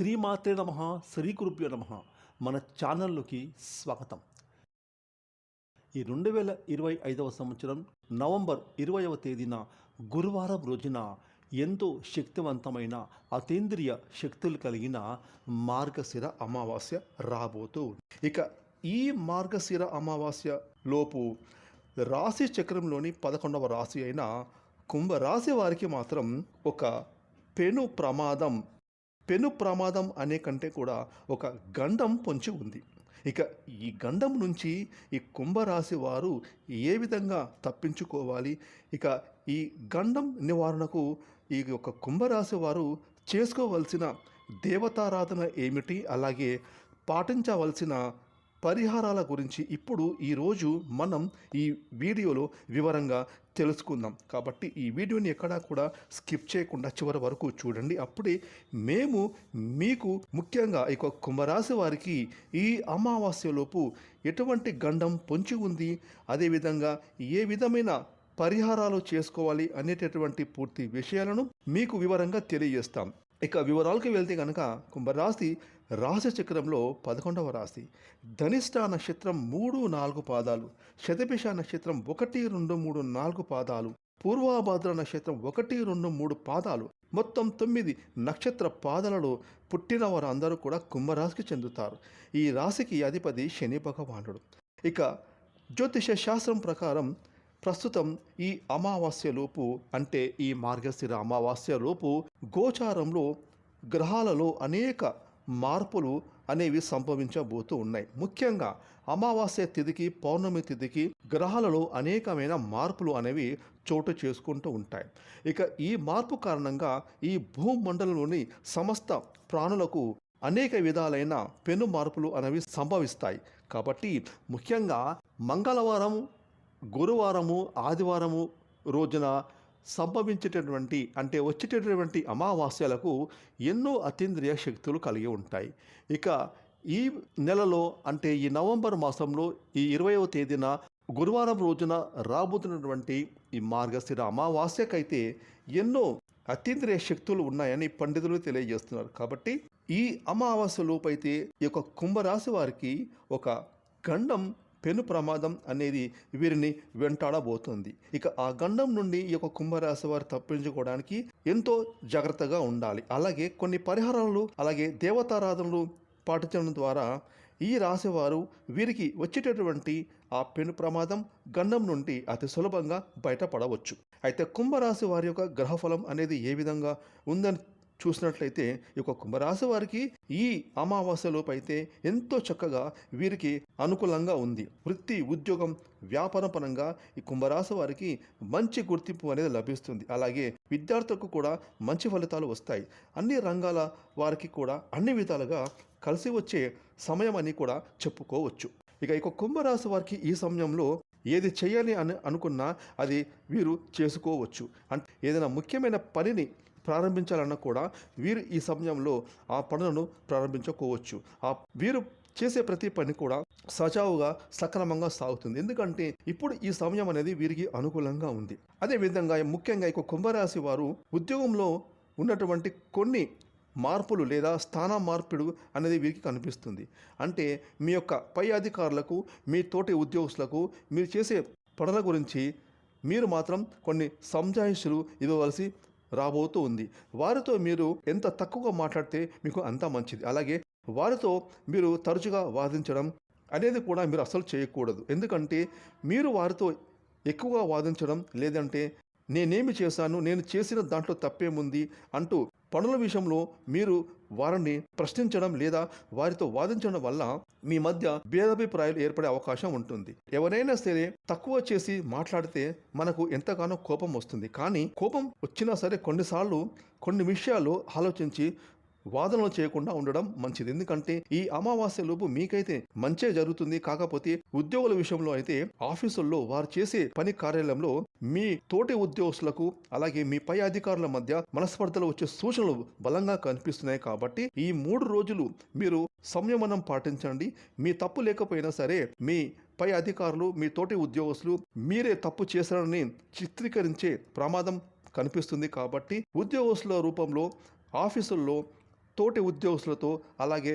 శ్రీమాత్రే నమ శ్రీ గురుభ్యో నమ. మన ఛానల్లోకి స్వాగతం. ఈ రెండు వేల ఇరవై ఐదవ సంవత్సరం నవంబర్ ఇరవైవ తేదీన గురువారం రోజున ఎంతో శక్తివంతమైన అతీంద్రియ శక్తులు కలిగిన మార్గశిర అమావాస్య రాబోతూ ఇక ఈ మార్గశిర అమావాస్య లోపు రాశి చక్రంలోని పదకొండవ రాశి అయిన కుంభరాశి వారికి మాత్రం ఒక పెను ప్రమాదం పెను ప్రమాదం అనే కంటే కూడా ఒక గండం పొంచి ఉంది. ఇక ఈ గండం నుంచి ఈ కుంభరాశి వారు ఏ విధంగా తప్పించుకోవాలి? ఇక ఈ గండం నివారణకు ఈ యొక్క కుంభరాశి వారు చేసుకోవలసిన దేవతారాధన ఏమిటి? అలాగే పాటించవలసిన పరిహారాల గురించి ఇప్పుడు ఈరోజు మనం ఈ వీడియోలో వివరంగా తెలుసుకుందాం. కాబట్టి ఈ వీడియోని ఎక్కడా కూడా స్కిప్ చేయకుండా చివరి వరకు చూడండి. అప్పుడే మేము మీకు ముఖ్యంగా ఈ యొక్క కుంభరాశి వారికి ఈ అమావాస్యలోపు ఎటువంటి గండం పొంచి ఉంది? అదేవిధంగా ఏ విధమైన పరిహారాలు చేసుకోవాలి అనేటటువంటి పూర్తి విషయాలను మీకు వివరంగా తెలియజేస్తాం. ఇక వివరాలకు వెళ్తే కనుక కుంభరాశి రాశి చక్రంలో పదకొండవ రాశి. ధనిష్ట నక్షత్రం మూడు నాలుగు పాదాలు. శతభిష నక్షత్రం ఒకటి రెండు మూడు నాలుగు పాదాలు. పూర్వాభాద్ర నక్షత్రం ఒకటి రెండు మూడు పాదాలు. మొత్తం తొమ్మిది నక్షత్ర పాదాలలో పుట్టిన వారందరూ కూడా కుంభరాశికి చెందుతారు. ఈ రాశికి అధిపతి శని భగవానుడు. ఇక జ్యోతిష శాస్త్రం ప్రకారం ప్రస్తుతం ఈ అమావాస్యలోపు అంటే ఈ మార్గశిర అమావాస్యలోపు గోచారంలో గ్రహాలలో అనేక మార్పులు అనేవి సంభవించబోతూ ఉన్నాయి. ముఖ్యంగా అమావాస్య తిథికి పౌర్ణమి తిథికి గ్రహాలలో అనేకమైన మార్పులు అనేవి చోటు చేసుకుంటూ ఉంటాయి. ఇక ఈ మార్పు కారణంగా ఈ భూమండలంలోని సమస్త ప్రాణులకు అనేక విధాలైన పెను మార్పులు అనేవి సంభవిస్తాయి. కాబట్టి ముఖ్యంగా మంగళవారం గురువారము ఆదివారము రోజున సంభవించేటటువంటి అంటే వచ్చేటటువంటి అమావాస్యలకు ఎన్నో అతీంద్రియ శక్తులు కలిగి ఉంటాయి. ఇక ఈ నెలలో అంటే ఈ నవంబర్ మాసంలో ఈ ఇరవైవ తేదీన గురువారం రోజున రాబోతున్నటువంటి ఈ మార్గశిర అమావాస్యకైతే ఎన్నో అతీంద్రియ శక్తులు ఉన్నాయని పండితులు తెలియజేస్తున్నారు. కాబట్టి ఈ అమావాస్య లోపైతే ఈ యొక్క కుంభరాశి వారికి ఒక గండం పెను ప్రమాదం అనేది వీరిని వెంటాడబోతుంది. ఇక ఆ గండం నుండి ఈ యొక్క కుంభరాశి వారు తప్పించుకోవడానికి ఎంతో జాగ్రత్తగా ఉండాలి. అలాగే కొన్ని పరిహారాలు అలాగే దేవతారాధనలు పాటించడం ద్వారా ఈ రాశివారు వీరికి వచ్చేటటువంటి ఆ పెను ప్రమాదం గండం నుండి అతి సులభంగా బయటపడవచ్చు. అయితే కుంభరాశి వారి యొక్క గ్రహఫలం అనేది ఏ విధంగా ఉందని చూసినట్లయితే ఈ యొక్క కుంభరాశి వారికి ఈ అమావాస్య లోపైతే ఎంతో చక్కగా వీరికి అనుకూలంగా ఉంది. వృత్తి ఉద్యోగం వ్యాపార పరంగా ఈ కుంభరాశి వారికి మంచి గుర్తింపు అనేది లభిస్తుంది. అలాగే విద్యార్థులకు కూడా మంచి ఫలితాలు వస్తాయి. అన్ని రంగాల వారికి కూడా అన్ని విధాలుగా కలిసి వచ్చే సమయం అని కూడా చెప్పుకోవచ్చు. ఇక ఇక కుంభరాశి వారికి ఈ సమయంలో ఏది చేయాలి అని అనుకున్నా అది వీరు చేసుకోవచ్చు. అంటే ఏదైనా ముఖ్యమైన పనిని ప్రారంభించాలన్నా కూడా వీరు ఈ సమయంలో ఆ పనులను ప్రారంభించుకోవచ్చు ఆ వీరు చేసే ప్రతి పని కూడా సజావుగా సక్రమంగా సాగుతుంది. ఎందుకంటే ఇప్పుడు ఈ సమయం అనేది వీరికి అనుకూలంగా ఉంది. అదేవిధంగా ముఖ్యంగా ఇక కుంభరాశి వారు ఉద్యోగంలో ఉన్నటువంటి కొన్ని మార్పులు లేదా స్థాన మార్పిడు అనేది వీరికి కనిపిస్తుంది. అంటే మీ యొక్క పై అధికారులకు మీ తోటి ఉద్యోగస్తులకు మీరు చేసే పనుల గురించి మీరు మాత్రం కొన్ని సంజాయిషులు ఇవ్వవలసి రాబోతూ ఉంది. వారితో మీరు ఎంత తక్కువగా మాట్లాడితే మీకు అంత మంచిది. అలాగే వారితో మీరు తరచుగా వాదించడం అనేది కూడా మీరు అసలు చేయకూడదు. ఎందుకంటే మీరు వారితో ఎక్కువగా వాదించడం లేదంటే నేనేమి చేశాను నేను చేసిన దాంట్లో తప్పేముంది అంటూ పనుల విషయంలో మీరు వారిని ప్రశ్నించడం లేదా వారితో వాదించడం వల్ల మీ మధ్య భేదాభిప్రాయాలు ఏర్పడే అవకాశం ఉంటుంది. ఎవరైనా సరే తక్కువ చేసి మాట్లాడితే మనకు ఎంతగానో కోపం వస్తుంది. కానీ కోపం వచ్చినా సరే కొన్నిసార్లు కొన్ని విషయాలు ఆలోచించి వాదనలు చేయకుండా ఉండడం మంచిది. ఎందుకంటే ఈ అమావాస్య లోపు మీకైతే మంచే జరుగుతుంది. కాకపోతే ఉద్యోగుల విషయంలో అయితే ఆఫీసుల్లో వారు చేసే పని కార్యాలయంలో మీ తోటి ఉద్యోగస్తులకు అలాగే మీ పై అధికారుల మధ్య మనస్పర్ధలు వచ్చే సూచనలు బలంగా కనిపిస్తున్నాయి కాబట్టి ఈ మూడు రోజులు మీరు సంయమనం పాటించండి. మీ తప్పు లేకపోయినా సరే మీ పై అధికారులు మీ తోటి ఉద్యోగస్తులు మీరే తప్పు చేశారని చిత్రీకరించే ప్రమాదం కనిపిస్తుంది కాబట్టి ఉద్యోగస్తుల రూపంలో ఆఫీసుల్లో తోటి ఉద్యోగస్తులతో అలాగే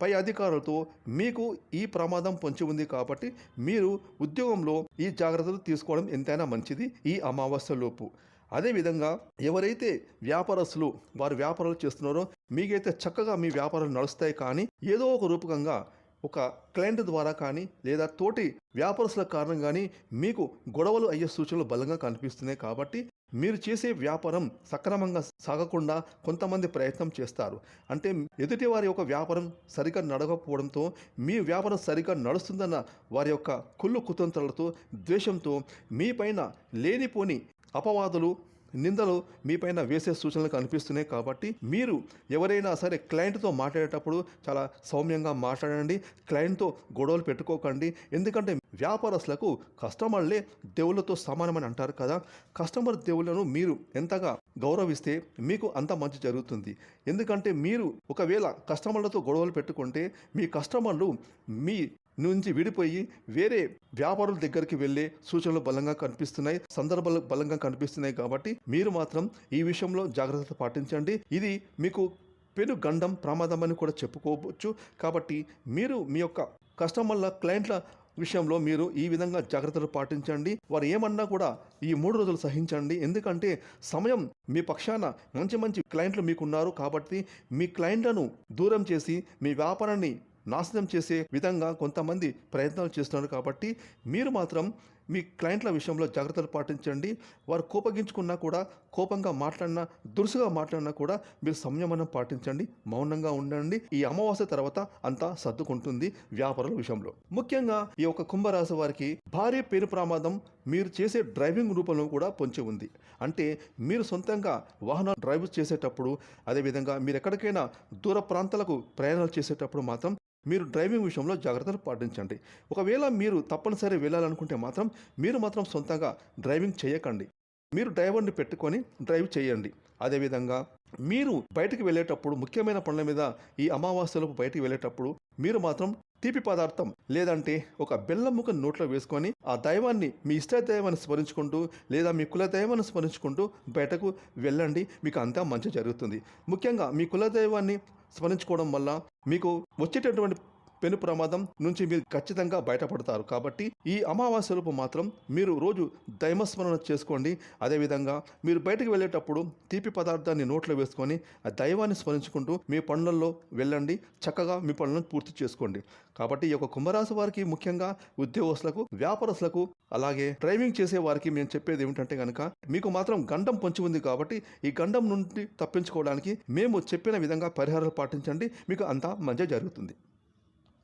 పై అధికారులతో మీకు ఈ ప్రమాదం పొంచి ఉంది కాబట్టి మీరు ఉద్యోగంలో ఈ జాగ్రత్తలు తీసుకోవడం ఎంతైనా మంచిది ఈ అమావాస్య లోపు. అదేవిధంగా ఎవరైతే వ్యాపారస్తులు వారు వ్యాపారాలు చేస్తున్నారో మీకైతే చక్కగా మీ వ్యాపారాలు నడుస్తాయి కానీ ఏదో ఒక రూపకంగా ఒక క్లయింట్ ద్వారా కానీ లేదా తోటి వ్యాపారస్తుల కారణం కానీ మీకు గొడవలు అయ్యే సూచనలు బలంగా కనిపిస్తున్నాయి కాబట్టి మీరు చేసే వ్యాపారం సక్రమంగా సాగకుండా కొంతమంది ప్రయత్నం చేస్తారు. అంటే ఎదుటి వారి యొక్క వ్యాపారం సరిగ్గా నడవకపోవడంతో మీ వ్యాపారం సరిగ్గా నడుస్తుందన్న వారి యొక్క కుళ్ళు కుతంత్రాలతో ద్వేషంతో మీ పైన లేనిపోని అపవాదులు నిందలు మీపైన వేసే సూచనలు కనిపిస్తున్నాయి కాబట్టి మీరు ఎవరైనా సరే క్లయింట్తో మాట్లాడేటప్పుడు చాలా సౌమ్యంగా మాట్లాడండి క్లయింట్తో గొడవలు పెట్టుకోకండి. ఎందుకంటే వ్యాపారస్తులకు కస్టమర్లే దేవుళ్ళతో సమానమని అంటారు కదా. కస్టమర్ దేవుళ్ళను మీరు ఎంతగా గౌరవిస్తే మీకు అంత మంచి జరుగుతుంది. ఎందుకంటే మీరు ఒకవేళ కస్టమర్లతో గొడవలు పెట్టుకుంటే మీ కస్టమర్లు మీ నుంచి విడిపోయి వేరే వ్యాపారుల దగ్గరికి వెళ్ళే సూచనలు బలంగా కనిపిస్తున్నాయి సందర్భాలు బలంగా కనిపిస్తున్నాయి కాబట్టి మీరు మాత్రం ఈ విషయంలో జాగ్రత్త పాటించండి. ఇది మీకు పెను గండం ప్రమాదం అని కూడా చెప్పుకోవచ్చు. కాబట్టి మీరు మీ యొక్క కస్టమర్ల క్లయింట్ల విషయంలో మీరు ఈ విధంగా జాగ్రత్తలు పాటించండి. వారు ఏమన్నా కూడా ఈ మూడు రోజులు సహించండి. ఎందుకంటే సమయం మీ పక్షాన మంచి మంచి క్లయింట్లు మీకున్నారు కాబట్టి మీ క్లయింట్లను దూరం చేసి మీ వ్యాపారాన్ని నాశనం చేసే విధంగా కొంతమంది ప్రయత్నాలు చేస్తున్నారు కాబట్టి మీరు మాత్రం మీ క్లయింట్ల విషయంలో జాగ్రత్తలు పాటించండి. వారు కోపగించుకున్నా కూడా కోపంగా మాట్లాడినా దురుసుగా మాట్లాడినా కూడా మీరు సంయమనం పాటించండి. మౌనంగా ఉండండి. ఈ అమావాస్య తర్వాత అంతా సర్దుకుంటుంది వ్యాపారుల విషయంలో. ముఖ్యంగా ఈ యొక్క కుంభరాశి వారికి భారీ పేరు ప్రమాదం మీరు చేసే డ్రైవింగ్ రూపంలో కూడా పొంచి ఉంది. అంటే మీరు సొంతంగా వాహనాలు డ్రైవ్ చేసేటప్పుడు అదేవిధంగా మీరు ఎక్కడికైనా దూర ప్రాంతాలకు ప్రయాణాలు చేసేటప్పుడు మాత్రం మీరు డ్రైవింగ్ విషయంలో జాగ్రత్తలు పాటించండి. ఒకవేళ మీరు తప్పనిసరి వెళ్ళాలనుకుంటే మాత్రం మీరు మాత్రం సొంతంగా డ్రైవింగ్ చేయకండి. మీరు డ్రైవర్ని పెట్టుకొని డ్రైవ్ చేయండి. అదేవిధంగా మీరు బయటకు వెళ్ళేటప్పుడు ముఖ్యమైన పనుల మీద ఈ అమావాస్యలోపు బయటికి వెళ్ళేటప్పుడు మీరు మాత్రం తీపి పదార్థం లేదంటే ఒక బెల్లం ముఖ నోట్లో వేసుకొని ఆ దైవాన్ని మీ ఇష్ట దైవాన్ని స్మరించుకుంటూ లేదా మీ కుల దైవాన్ని స్మరించుకుంటూ బయటకు వెళ్ళండి. మీకు అంతా మంచి జరుగుతుంది. ముఖ్యంగా మీ కుల దైవాన్ని స్మరించుకోవడం వల్ల మీకు వచ్చేటటువంటి పెను ప్రమాదం నుంచి మీరు ఖచ్చితంగా బయటపడతారు. కాబట్టి ఈ అమావాస్య రూపం మాత్రం మీరు రోజు దైవస్మరణ చేసుకోండి. అదేవిధంగా మీరు బయటకు వెళ్ళేటప్పుడు తీపి పదార్థాన్ని నోట్లో వేసుకొని ఆ దైవాన్ని స్మరించుకుంటూ మీ పనులలో వెళ్ళండి. చక్కగా మీ పనులను పూర్తి చేసుకోండి. కాబట్టి ఈ యొక్క కుంభరాశి వారికి ముఖ్యంగా ఉద్యోగస్తులకు వ్యాపారస్తులకు అలాగే డ్రైవింగ్ చేసే వారికి మేము చెప్పేది ఏమిటంటే కనుక మీకు మాత్రం గండం పొంచి ఉంది కాబట్టి ఈ గండం నుండి తప్పించుకోవడానికి మేము చెప్పిన విధంగా పరిహారాలు పాటించండి. మీకు అంతా మంచి జరుగుతుంది.